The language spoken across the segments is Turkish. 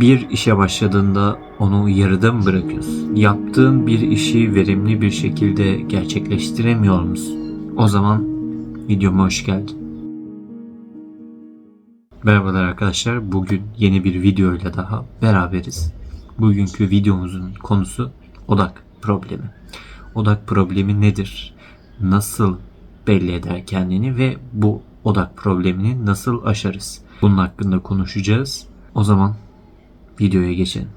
Bir işe başladığında onu yarıda mı bırakıyorsun? Yaptığın bir işi verimli bir şekilde gerçekleştiremiyor musun? O zaman videoma hoş geldin. Merhabalar arkadaşlar. Bugün yeni bir videoyla daha beraberiz. Bugünkü videomuzun konusu odak problemi. Odak problemi nedir? Nasıl belli eder kendini ve bu odak problemini nasıl aşarız? Bunun hakkında konuşacağız. O zaman videoya geçelim.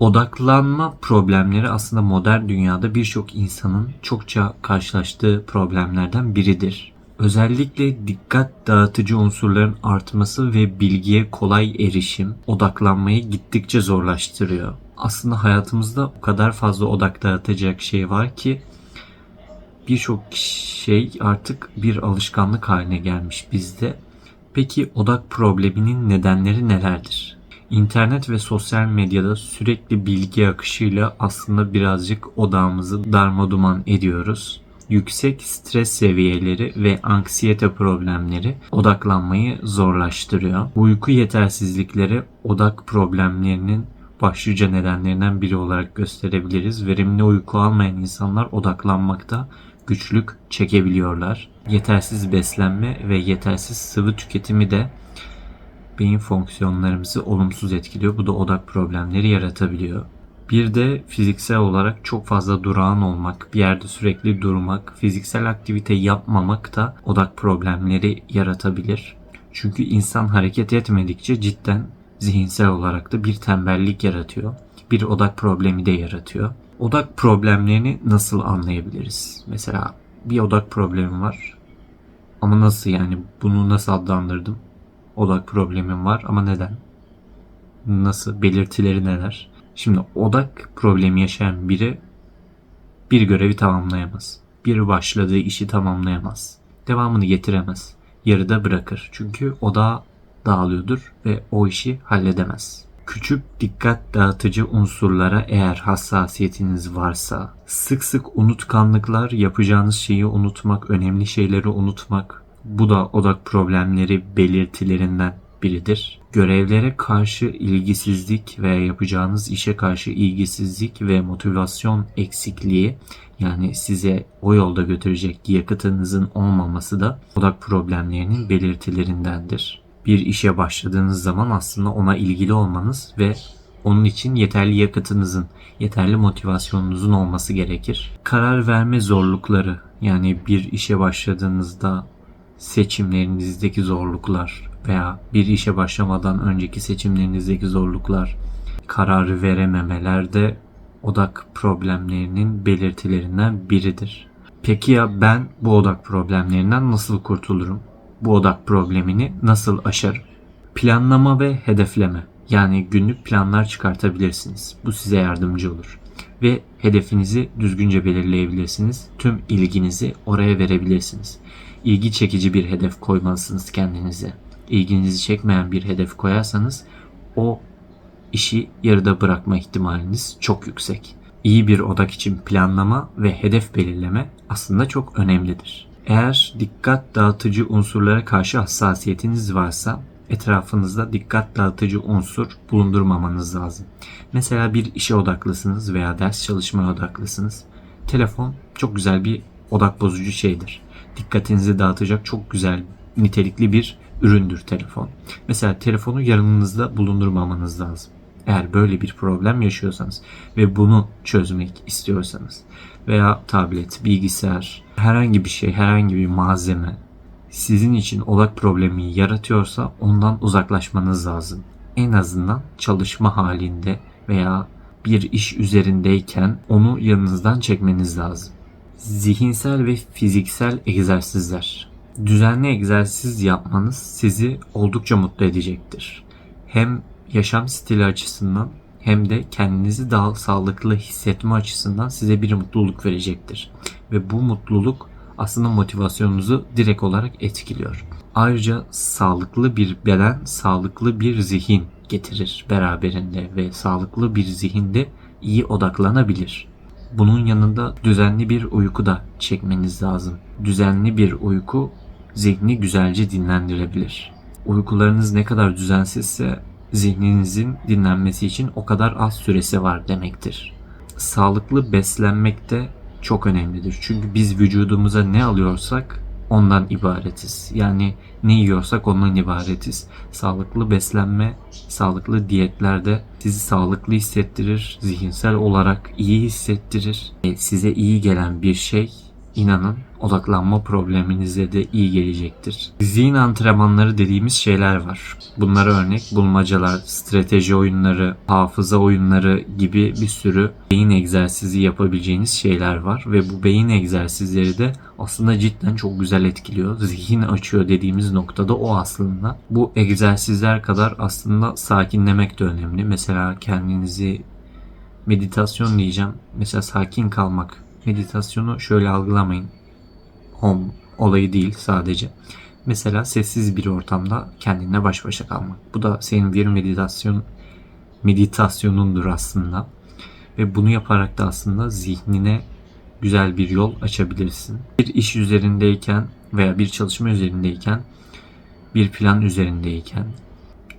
Odaklanma problemleri aslında modern dünyada birçok insanın çokça karşılaştığı problemlerden biridir. Özellikle dikkat dağıtıcı unsurların artması ve bilgiye kolay erişim odaklanmayı gittikçe zorlaştırıyor. Aslında hayatımızda o kadar fazla odak dağıtacak şey var ki birçok şey artık bir alışkanlık haline gelmiş bizde. Peki odak probleminin nedenleri nelerdir? İnternet ve sosyal medyada sürekli bilgi akışıyla aslında birazcık odağımızı darmaduman ediyoruz. Yüksek stres seviyeleri ve anksiyete problemleri odaklanmayı zorlaştırıyor. Uyku yetersizlikleri odak problemlerinin başlıca nedenlerinden biri olarak gösterebiliriz. Verimli uyku almayan insanlar odaklanmakta güçlük çekebiliyorlar. Yetersiz beslenme ve yetersiz sıvı tüketimi de beyin fonksiyonlarımızı olumsuz etkiliyor. Bu da odak problemleri yaratabiliyor. Bir de fiziksel olarak çok fazla durağan olmak, bir yerde sürekli durmak, fiziksel aktivite yapmamak da odak problemleri yaratabilir. Çünkü insan hareket etmedikçe cidden zihinsel olarak da bir tembellik yaratıyor. Bir odak problemi de yaratıyor. Odak problemlerini nasıl anlayabiliriz? Mesela bir odak problemi var. Ama nasıl yani bunu nasıl adlandırdım? Odak problemim var ama neden? Nasıl? Belirtileri neler? Şimdi odak problemi yaşayan biri bir görevi tamamlayamaz. Bir başladığı işi tamamlayamaz. Devamını getiremez. Yarıda bırakır. Çünkü odağı dağılıyordur ve o işi halledemez. Küçük dikkat dağıtıcı unsurlara eğer hassasiyetiniz varsa, sık sık unutkanlıklar, yapacağınız şeyi unutmak, önemli şeyleri unutmak, bu da odak problemleri belirtilerinden biridir. Görevlere karşı ilgisizlik veya yapacağınız işe karşı ilgisizlik ve motivasyon eksikliği yani size o yolda götürecek yakıtınızın olmaması da odak problemlerinin belirtilerindendir. Bir işe başladığınız zaman aslında ona ilgili olmanız ve onun için yeterli yakıtınızın, yeterli motivasyonunuzun olması gerekir. Karar verme zorlukları yani bir işe başladığınızda seçimlerinizdeki zorluklar veya bir işe başlamadan önceki seçimlerinizdeki zorluklar, kararı verememeler de odak problemlerinin belirtilerinden biridir. Peki ya ben bu odak problemlerinden nasıl kurtulurum? Bu odak problemini nasıl aşarım? Planlama ve hedefleme. Yani günlük planlar çıkartabilirsiniz. Bu size yardımcı olur. Ve hedefinizi düzgünce belirleyebilirsiniz. Tüm ilginizi oraya verebilirsiniz. İlgi çekici bir hedef koymalısınız kendinize. İlginizi çekmeyen bir hedef koyarsanız o işi yarıda bırakma ihtimaliniz çok yüksek. İyi bir odak için planlama ve hedef belirleme aslında çok önemlidir. Eğer dikkat dağıtıcı unsurlara karşı hassasiyetiniz varsa etrafınızda dikkat dağıtıcı unsur bulundurmamanız lazım. Mesela bir işe odaklısınız veya ders çalışmaya odaklısınız. Telefon çok güzel bir odak bozucu şeydir. Dikkatinizi dağıtacak çok güzel nitelikli bir üründür telefon. Mesela telefonu yanınızda bulundurmamanız lazım. Eğer böyle bir problem yaşıyorsanız ve bunu çözmek istiyorsanız veya tablet, bilgisayar, herhangi bir şey, herhangi bir malzeme sizin için odak problemi yaratıyorsa ondan uzaklaşmanız lazım. En azından çalışma halinde veya bir iş üzerindeyken onu yanınızdan çekmeniz lazım. Zihinsel ve fiziksel egzersizler. Düzenli egzersiz yapmanız sizi oldukça mutlu edecektir. Hem yaşam stili açısından hem de kendinizi daha sağlıklı hissetme açısından size bir mutluluk verecektir. Ve bu mutluluk aslında motivasyonunuzu direkt olarak etkiliyor. Ayrıca sağlıklı bir beden, sağlıklı bir zihin getirir beraberinde ve sağlıklı bir zihinde iyi odaklanabilir. Bunun yanında düzenli bir uyku da çekmeniz lazım. Düzenli bir uyku zihni güzelce dinlendirebilir. Uykularınız ne kadar düzensizse zihninizin dinlenmesi için o kadar az süresi var demektir. Sağlıklı beslenmek de çok önemlidir. Çünkü biz vücudumuza ne alıyorsak ondan ibaretiz. Yani ne yiyorsak ondan ibaretiz. Sağlıklı beslenme, sağlıklı diyetlerde sizi sağlıklı hissettirir, zihinsel olarak iyi hissettirir. E, size iyi gelen bir şey inanın odaklanma probleminize de iyi gelecektir. Zihin antrenmanları dediğimiz şeyler var. Bunlara örnek bulmacalar, strateji oyunları, hafıza oyunları gibi bir sürü beyin egzersizi yapabileceğiniz şeyler var ve bu beyin egzersizleri de aslında cidden çok güzel etkiliyor. Zihin açıyor dediğimiz noktada o aslında. Bu egzersizler kadar aslında sakinlemek de önemli. Mesela kendinizi meditasyon diyeceğim. Mesela sakin kalmak. Meditasyonu şöyle algılamayın. Home olayı değil sadece. Mesela sessiz bir ortamda kendinle baş başa kalmak. Bu da senin bir meditasyon meditasyonundur aslında. Ve bunu yaparak da aslında zihnine güzel bir yol açabilirsin. Bir iş üzerindeyken veya bir çalışma üzerindeyken, bir plan üzerindeyken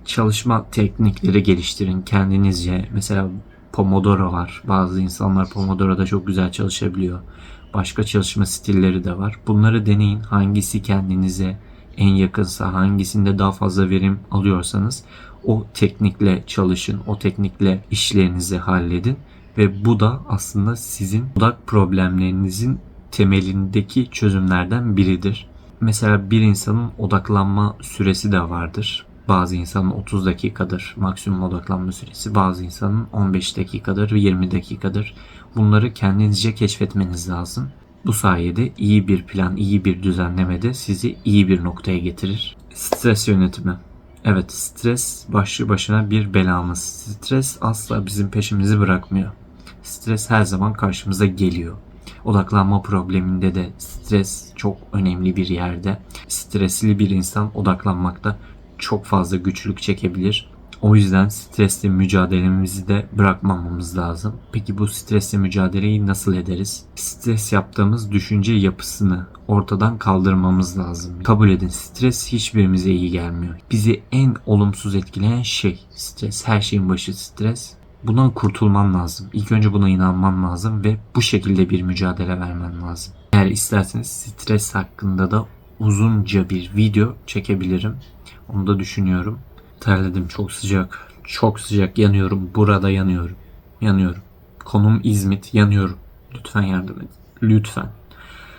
çalışma teknikleri geliştirin kendinizce. Mesela Pomodoro var. Bazı insanlar Pomodoro'da çok güzel çalışabiliyor. Başka çalışma stilleri de var. Bunları deneyin. Hangisi kendinize en yakınsa, hangisinde daha fazla verim alıyorsanız o teknikle çalışın. O teknikle işlerinizi halledin ve bu da aslında sizin odak problemlerinizin temelindeki çözümlerden biridir. Mesela bir insanın odaklanma süresi de vardır. Bazı insanın 30 dakikadır maksimum odaklanma süresi. Bazı insanın 15 dakikadır, 20 dakikadır. Bunları kendinizce keşfetmeniz lazım. Bu sayede iyi bir plan, iyi bir düzenleme de sizi iyi bir noktaya getirir. Stres yönetimi. Evet, stres başlı başına bir belamız. Stres asla bizim peşimizi bırakmıyor. Stres her zaman karşımıza geliyor. Odaklanma probleminde de stres çok önemli bir yerde. Stresli bir insan odaklanmakta çok fazla güçlük çekebilir. O yüzden stresle mücadelemizi de bırakmamamız lazım. Peki bu stresle mücadeleyi nasıl ederiz? Stres yaptığımız düşünce yapısını ortadan kaldırmamız lazım. Kabul edin stres hiçbirimize iyi gelmiyor. Bizi en olumsuz etkileyen şey stres. Her şeyin başı stres. Bundan kurtulman lazım. İlk önce buna inanman lazım ve bu şekilde bir mücadele vermen lazım. Eğer isterseniz stres hakkında da uzunca bir video çekebilirim. Onu da düşünüyorum. Terledim çok sıcak. Çok sıcak yanıyorum. Burada yanıyorum. Yanıyorum. Konum İzmit yanıyorum. Lütfen yardım edin. Lütfen.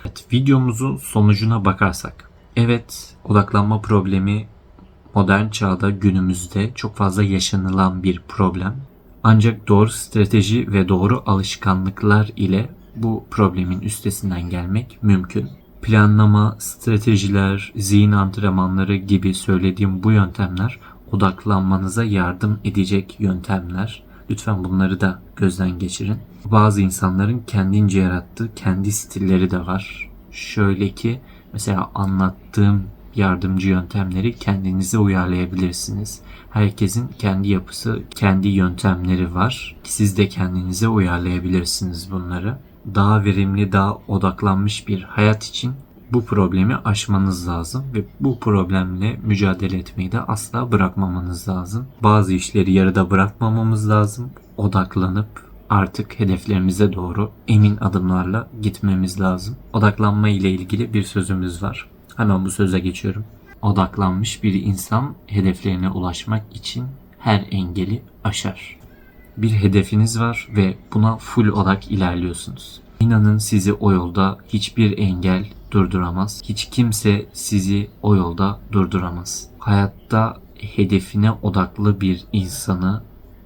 Evet, videomuzun sonucuna bakarsak. Evet odaklanma problemi modern çağda günümüzde çok fazla yaşanılan bir problem. Ancak doğru strateji ve doğru alışkanlıklar ile bu problemin üstesinden gelmek mümkün planlama, stratejiler, zihin antrenmanları gibi söylediğim bu yöntemler odaklanmanıza yardım edecek yöntemler. Lütfen bunları da gözden geçirin. Bazı insanların kendince yarattığı kendi stilleri de var. Şöyle ki mesela anlattığım yardımcı yöntemleri kendinize uyarlayabilirsiniz. Herkesin kendi yapısı, kendi yöntemleri var. Siz de kendinize uyarlayabilirsiniz bunları daha verimli, daha odaklanmış bir hayat için bu problemi aşmanız lazım ve bu problemle mücadele etmeyi de asla bırakmamanız lazım. Bazı işleri yarıda bırakmamamız lazım. Odaklanıp artık hedeflerimize doğru emin adımlarla gitmemiz lazım. Odaklanma ile ilgili bir sözümüz var. Hemen bu söze geçiyorum. Odaklanmış bir insan hedeflerine ulaşmak için her engeli aşar bir hedefiniz var ve buna full odak ilerliyorsunuz. İnanın sizi o yolda hiçbir engel durduramaz. Hiç kimse sizi o yolda durduramaz. Hayatta hedefine odaklı bir insanı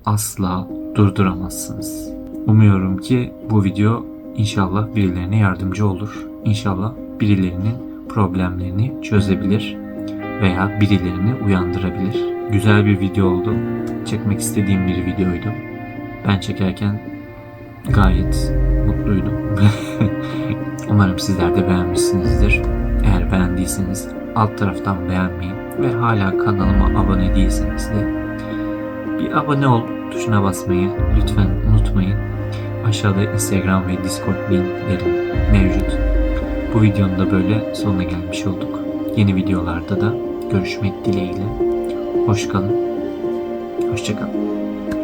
asla durduramazsınız. Umuyorum ki bu video inşallah birilerine yardımcı olur. İnşallah birilerinin problemlerini çözebilir veya birilerini uyandırabilir. Güzel bir video oldu. Çekmek istediğim bir videoydu. Ben çekerken gayet mutluydum. Umarım sizler de beğenmişsinizdir. Eğer beğendiyseniz alt taraftan beğenmeyi ve hala kanalıma abone değilseniz de bir abone ol tuşuna basmayı lütfen unutmayın. Aşağıda Instagram ve Discord linklerim mevcut. Bu videonun da böyle sonuna gelmiş olduk. Yeni videolarda da görüşmek dileğiyle. Hoş kalın. Hoşçakalın.